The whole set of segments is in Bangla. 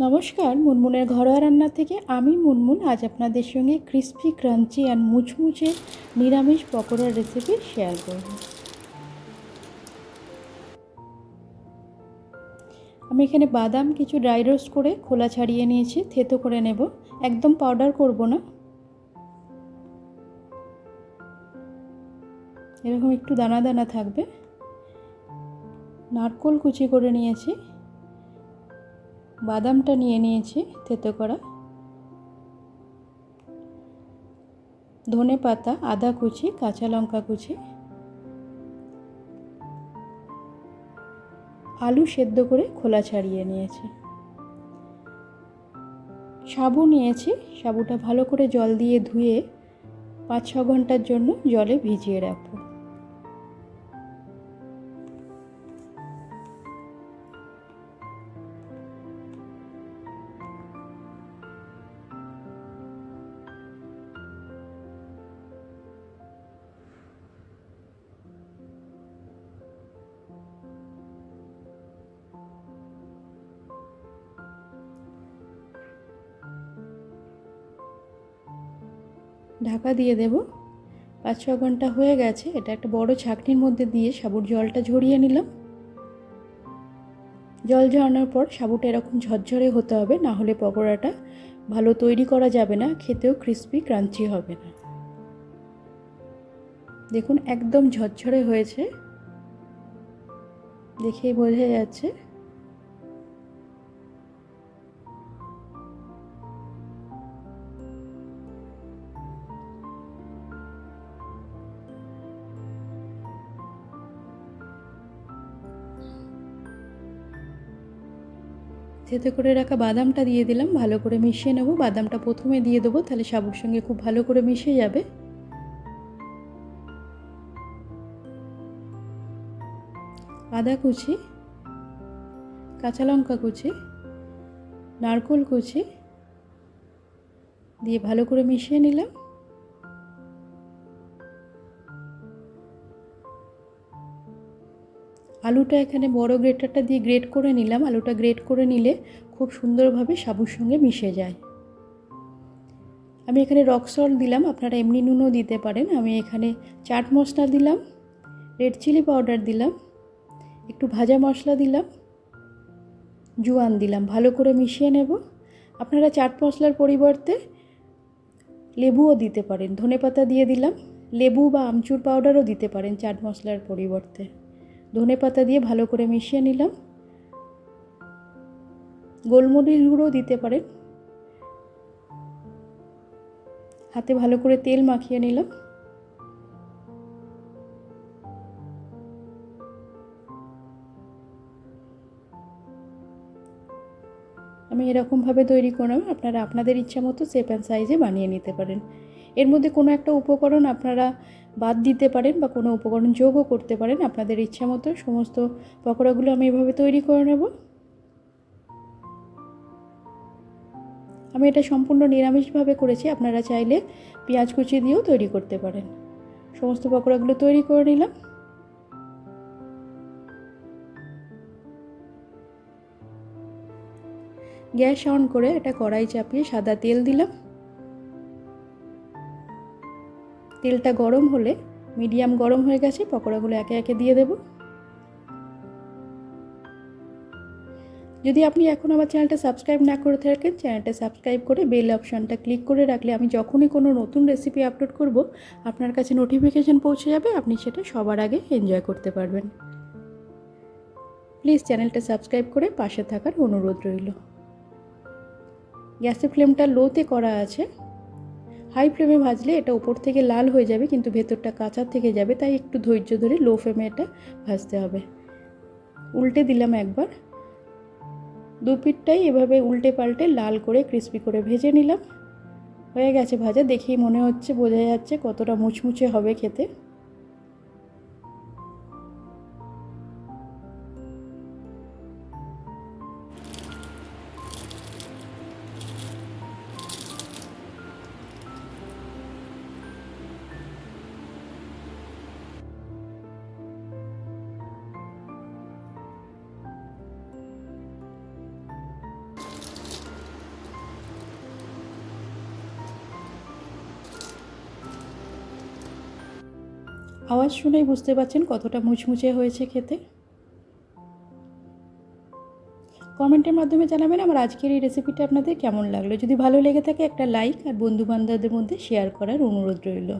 নমস্কার, মুনমুনের ঘরোয়া রান্না থেকে আমি মুনমুন আজ আপনাদের সঙ্গে ক্রিস্পি ক্রাঞ্চি অ্যান্ড মুচমুচে নিরামিষ পকোড়ার রেসিপি শেয়ার করব। আমি এখানে বাদাম কিছু ড্রাই রোস্ট করে খোলা ছাড়িয়ে নিয়েছি, থেতো করে নেব। একদম পাউডার করব না। এরকম একটু দানা দানা থাকবে। নারকোল কুচি করে নিয়েছি। বাদামটা নিয়ে নিয়েছি থেতো করা। ধনে পাতা, আদা কুচি, কাঁচা লঙ্কা কুচি। আলু সেদ্ধ করে খোলা ছাড়িয়ে নিয়েছি। সাবু নিয়েছি, সাবুটা ভালো করে জল দিয়ে ধুয়ে পাঁচ ছ ঘণ্টার জন্য জলে ভিজিয়ে রাখব। ঢাকা দিয়ে দেব। পাঁচ ছ ঘণ্টা হয়ে গেছে, এটা একটা বড় ছাকনির মধ্যে দিয়ে সাবুর জলটা ঝরিয়ে নিলাম। জল ঝরানোর পর সাবুটা এরকম ঝরঝরে হতে হবে, না হলে পকোড়াটা ভালো তৈরি করা যাবে না, খেতেও ক্রিস্পি, ক্রাঞ্চি হবে না। দেখুন, একদম ঝরঝরে হয়েছে। দেখেই বোঝা যাচ্ছে। থেতে করে রাখা বাদামটা দিয়ে দিলাম, ভালো করে মিশিয়ে নেব। বাদামটা প্রথমে দিয়ে দেবো, তাহলে সাবুর সঙ্গে খুব ভালো করে মিশে যাবে। আদা কুচি, কাঁচা লঙ্কা কুচি, নারকোল কুচি দিয়ে ভালো করে মিশিয়ে নিলাম। আলুটা এখানে বড় গ্রেটারটা দিয়ে গ্রেট করে নিলাম। আলুটা গ্রেট করে নিলে খুব সুন্দরভাবে সাবুর সঙ্গে মিশে যায়। আমি এখানে রক সল্ট দিলাম, আপনারা এমনি নুনও দিতে পারেন। আমি এখানে চাট মশলা দিলাম, রেড চিলি পাউডার দিলাম, একটু ভাজা মশলা দিলাম, জোয়ান দিলাম, ভালো করে মিশিয়ে নেব। আপনারা চাট মশলার পরিবর্তে লেবুও দিতে পারেন, ধনেপাতা দিয়ে দিলাম, লেবু বা আমচুর পাউডারও দিতে পারেন চাট মশলার পরিবর্তে। ধনে পাতা দিয়ে ভালো করে মিশিয়ে নিলাম। গোলমরিচ গুঁড়ো দিতে পারেন। হাতে ভালো করে তেল মাখিয়ে নিলাম। আমি এরকমভাবে তৈরি করলাম আপনারা আপনাদের ইচ্ছা মতো শেপ অ্যান্ড সাইজে বানিয়ে নিতে পারেন। এর মধ্যে কোনো একটা উপকরণ আপনারা বাদ দিতে পারেন বা কোনো উপকরণ যোগও করতে পারেন। আপনাদের ইচ্ছা মতো সমস্ত পকোড়াগুলো আমি এভাবে তৈরি করে নেব। আমি এটা সম্পূর্ণ নিরামিষভাবে করেছি। আপনারা চাইলে পেঁয়াজ কুচি দিয়েও তৈরি করতে পারেন। সমস্ত পকোড়াগুলো তৈরি করে নিলাম। গ্যাস অন করে একটা কড়াই চাপিয়ে সাদা তেল দিলাম। তেলটা গরম হলে মিডিয়াম গরম হয়ে গেছে, পকোড়াগুলো একে একে দিয়ে দেব। যদি আপনি এখন আমার চ্যানেলটা সাবস্ক্রাইব না করে থাকেন, চ্যানেলটা সাবস্ক্রাইব করে বেল অপশানটা ক্লিক করে রাখলে আমি যখনই কোনো নতুন রেসিপি আপলোড করব, আপনার কাছে নোটিফিকেশান পৌঁছে যাবে, আপনি সেটা সবার আগে এনজয় করতে পারবেন। প্লিজ চ্যানেলটা সাবস্ক্রাইব করে পাশে থাকার অনুরোধ রইল। গ্যাসের ফ্লেমটা লোতে করা আছে। হাই ফ্লেমে ভাজলে এটা উপর থেকে লাল হয়ে যাবে, কিন্তু ভেতরটা কাঁচা থেকে যাবে, তাই একটু ধৈর্য ধরে লো ফ্লেমে এটা ভাজতে হবে। উল্টে দিলাম একবার। দুপিটটাই এভাবে উল্টে পাল্টে লাল করে ক্রিস্পি করে ভেজে নিলাম। হয়ে গেছে ভাজা, দেখেই মনে হচ্ছে, বোঝা যাচ্ছে কতটা মুচমুচে হবে খেতে। আওয়াজ শুনেই বুঝতে পারছেন কতটা মুচমুচে হয়েছে খেতে। কমেন্টের মাধ্যমে জানাবেন আমার আজকের এই রেসিপিটা আপনাদের কেমন লাগল। যদি ভালো লেগে থাকে একটা লাইক আর বন্ধু বান্ধবদের মধ্যে শেয়ার করার অনুরোধ রইল।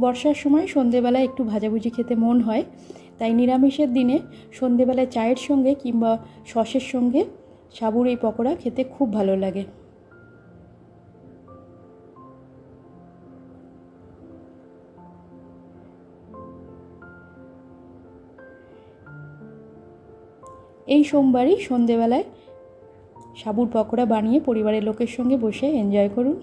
বর্ষার সময় সন্ধেবেলায় একটু ভাজাভুজি খেতে মন হয়, তাই নিরামিষের দিনে সন্ধেবেলায় চায়ের সঙ্গে কিংবা সসের সঙ্গে সাবুর এই পকোড়া খেতে খুব ভালো লাগে। এই সোমবারই সন্ধেবেলায় সাবুর পকোড়া বানিয়ে পরিবারের লোকের সঙ্গে বসে এনজয় করুন।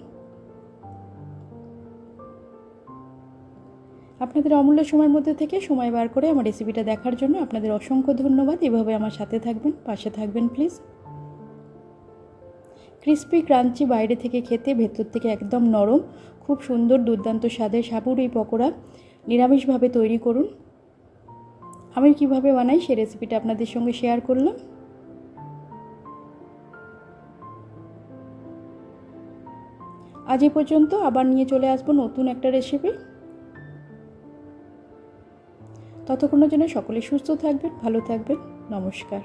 আপনাদের অমূল্য সময়ের মধ্যে থেকে সময় বার করে আমার রেসিপিটা দেখার জন্য আপনাদের অসংখ্য ধন্যবাদ। এভাবে আমার সাথে থাকবেন, পাশে থাকবেন প্লিজ ক্রিস্পি, ক্রাঞ্চি বাইরে থেকে খেতে, ভেতর থেকে একদম নরম, খুব সুন্দর দুর্দান্ত স্বাদের সাবুর এই পকোড়া। নিরামিষভাবে তৈরি করুন। আমি কীভাবে বানাই সেই রেসিপিটা আপনাদের সঙ্গে শেয়ার করলাম। আজ এ পর্যন্ত আবার নিয়ে চলে আসব নতুন একটা রেসিপি ততক্ষণের জন্য সকলে সুস্থ থাকবেন, ভালো থাকবেন। নমস্কার।